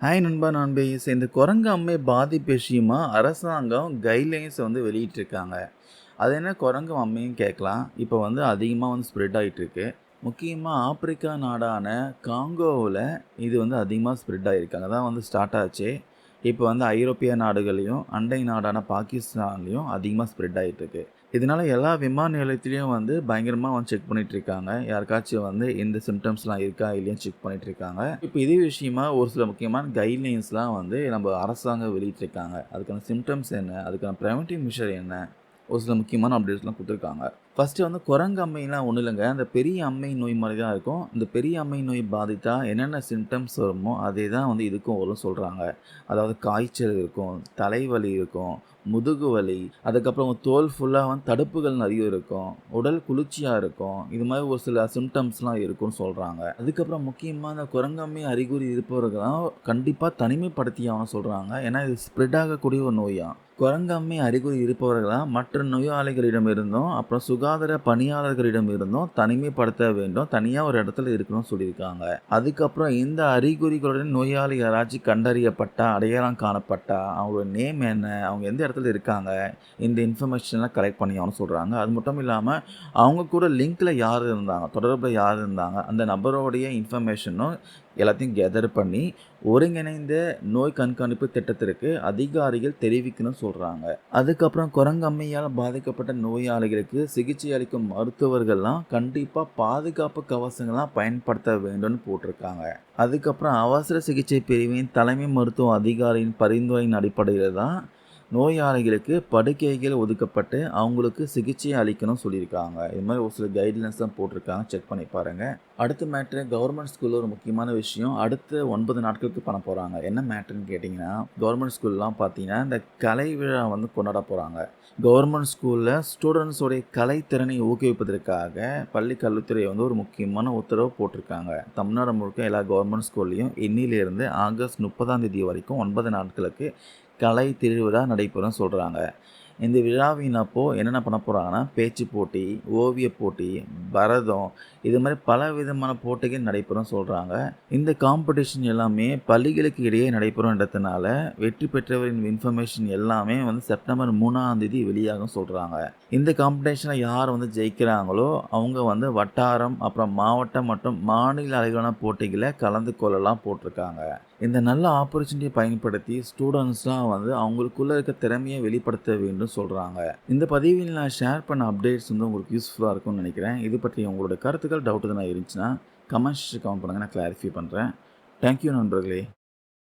Hi நண்பா நண்பீஸ் இந்த குரங்கு அம்மை பாதிப்பு விஷயமா அரசாங்கம் கைட்லைன்ஸை வந்து வெளியிட்டிருக்காங்க. அது என்ன? குரங்கு அம்மையும் கேட்கலாம். இப்போ வந்து அதிகமாக வந்து ஸ்ப்ரெட் ஆகிட்டுருக்கு முக்கியமாக ஆப்பிரிக்கா நாடான காங்கோவில் இது வந்து அதிகமாக ஸ்ப்ரெட் ஆகிருக்காங்க தான் வந்து ஸ்டார்ட் ஆச்சு. இப்போ வந்து ஐரோப்பிய நாடுகளையும் அண்டை நாடான பாகிஸ்தான்லேயும் அதிகமாக ஸ்ப்ரெட் ஆகிட்டுருக்கு இதனால எல்லா விமான நிலையத்துலேயும் வந்து பயங்கரமாக வந்து செக் பண்ணிகிட்ருக்காங்க இருக்காங்க யாருக்காச்சும் வந்து இந்த சிம்டம்ஸ்லாம் இருக்கா இல்லையா செக் பண்ணிகிட்ருக்காங்க இருக்காங்க இப்போ இதே விஷயமா ஒரு சில முக்கியமான கைட்லைன்ஸ்லாம் வந்து நம்ம அரசாங்கம் வெளியிட்டிருக்காங்க. அதுக்கான சிம்டம்ஸ் என்ன? அதுக்கான ப்ரிவென்டிவ் மெஷர் என்ன? ஒரு சில முக்கியமான அப்டேட்ஸ்லாம் கொடுத்துருக்காங்க. ஃபஸ்ட்டு வந்து குரங்கு அம்மைலாம் ஒன்றும் இல்லைங்க. அந்த பெரிய அம்மை நோய் மாதிரி தான் இருக்கும். இந்த பெரிய அம்மை நோய் பாதித்தா என்னென்ன சிம்டம்ஸ் வருமோ அதே தான் வந்து இதுக்கும் வரும் சொல்கிறாங்க அதாவது காய்ச்சல் இருக்கும் தலைவலி இருக்கும் முதுகு வலி அதுக்கப்புறம் தோல் ஃபுல்லாக வந்து தடுப்புகள் நிறைய இருக்கும் உடல் குளிர்ச்சியாக இருக்கும். இது மாதிரி ஒரு சில சிம்டம்ஸ்லாம் இருக்கும்னு சொல்கிறாங்க அதுக்கப்புறம் முக்கியமாக இந்த குரங்கம்மை அறிகுறி இருப்பவர்கள்லாம் கண்டிப்பாக தனிமைப்படுத்தி சொல்கிறாங்க ஏன்னா இது ஸ்ப்ரெட் ஆகக்கூடிய ஒரு நோயாக குரங்கம்மை அறிகுறி இருப்பவர்களாக மற்ற நோயாளிகளிடம் இருந்தும் அப்புறம் சுகாதார பணியாளர்களிடம் இருந்தும் தனிமைப்படுத்த வேண்டும். தனியாக ஒரு இடத்துல இருக்கணும்னு சொல்லியிருக்காங்க. அதுக்கப்புறம் இந்த அறிகுறிகளுடன் நோயாளி யாராச்சும் கண்டறியப்பட்டா அடையாளம் காணப்பட்டா அவங்களோட நேம் என்ன அவங்க எந்த இடத்துல இருக்காங்க இந்த இன்ஃபர்மேஷன்லாம் கலெக்ட் பண்ணி சொல்கிறாங்க அது மட்டும் இல்லாமல் அவங்க கூட லிங்க்கில் யார் இருந்தாங்க தொடர்பில் யார் இருந்தாங்க அந்த நபரோடைய இன்ஃபர்மேஷனும் எல்லாத்தையும் கெதர் பண்ணி ஒருங்கிணைந்த நோய் கண்காணிப்பு திட்டத்திற்கு அதிகாரிகள் தெரிவிக்கணும்னு சொல்கிறாங்க அதுக்கப்புறம் குரங்கம்மையால் பாதிக்கப்பட்ட நோயாளிகளுக்கு சிகிச்சை சிகிச்சை அளிக்கும் மருத்துவர்கள்லாம் கண்டிப்பாக பாதுகாப்பு கவசங்கள்லாம் பயன்படுத்த வேண்டும்னு போட்டிருக்காங்க. அதுக்கப்புறம் அவசர சிகிச்சை பிரிவின் தலைமை மருத்துவ அதிகாரியின் பரிந்துரையின் அடிப்படையில் தான் நோயாளிகளுக்கு படுக்கைகள் ஒதுக்கப்பட்டு அவங்களுக்கு சிகிச்சை அளிக்கணும்னு சொல்லியிருக்காங்க. இது மாதிரி ஒரு சில கைட்லைன்ஸ் தான் போட்டிருக்காங்க. செக் பண்ணி பாருங்கள் அடுத்த மேட்ரு கவர்மெண்ட் ஸ்கூலில் ஒரு முக்கியமான விஷயம். அடுத்த ஒன்பது நாட்களுக்கு பண்ண போகிறாங்க என்ன மேட்ருன்னு கேட்டிங்கன்னா கவர்மெண்ட் ஸ்கூல்லாம் பார்த்தீங்கன்னா இந்த கலை விழா வந்து கொண்டாட போகிறாங்க கவர்மெண்ட் ஸ்கூலில் ஸ்டூடெண்ட்ஸோடைய கலைத்திறனை ஊக்குவிப்பதற்காக பள்ளி கல்வித்துறை வந்து ஒரு முக்கியமான உத்தரவு போட்டிருக்காங்க. தமிழ்நாடு முழுக்க எல்லா கவர்மெண்ட் ஸ்கூல்லையும் இன்னிலிருந்து ஆகஸ்ட் முப்பதாம் தேதி வரைக்கும் ஒன்பது நாட்களுக்கு கலை திருவிழா நடைபெறும் சொல்கிறாங்க இந்த விழாவின் அப்போது என்னென்ன பண்ண போகிறாங்கன்னா பேச்சு போட்டி ஓவிய போட்டி பரதம் இது மாதிரி பல விதமான போட்டிகள் நடைபெறும் சொல்கிறாங்க இந்த காம்படிஷன் எல்லாமே பள்ளிகளுக்கு இடையே நடைபெறும்ன்றதுனால வெற்றி பெற்றவரின் இன்ஃபர்மேஷன் எல்லாமே வந்து செப்டம்பர் மூணாம் தேதி வெளியாகும் சொல்கிறாங்க இந்த காம்படிஷனில் யார் வந்து ஜெயிக்கிறாங்களோ அவங்க வந்து வட்டாரம் அப்புறம் மாவட்டம் மற்றும் மாநில அளவிலான போட்டிகளை கலந்து கொள்ளலாம் போட்டிருக்காங்க. இந்த நல்ல ஆப்பர்ச்சுனிட்டியை பயன்படுத்தி ஸ்டூடெண்ட்ஸ்லாம் வந்து அவங்களுக்குள்ளே இருக்க திறமையை வெளிப்படுத்த வேண்டும். சொல்கிறாங்க இந்த பதிவில் நான் ஷேர் பண்ண அப்டேட்ஸ் வந்து உங்களுக்கு யூஸ்ஃபுல்லாக இருக்கும்னு நினைக்கிறேன். இது பற்றி உங்களோட கருத்துக்கள் டவுட் எதுனா இருந்துச்சுன்னா கமெண்ட்ஸ் கமெண்ட் பண்ணுங்கள் நான் கிளாரிஃபை பண்ணுறேன் தேங்க்யூ நண்பர்களே.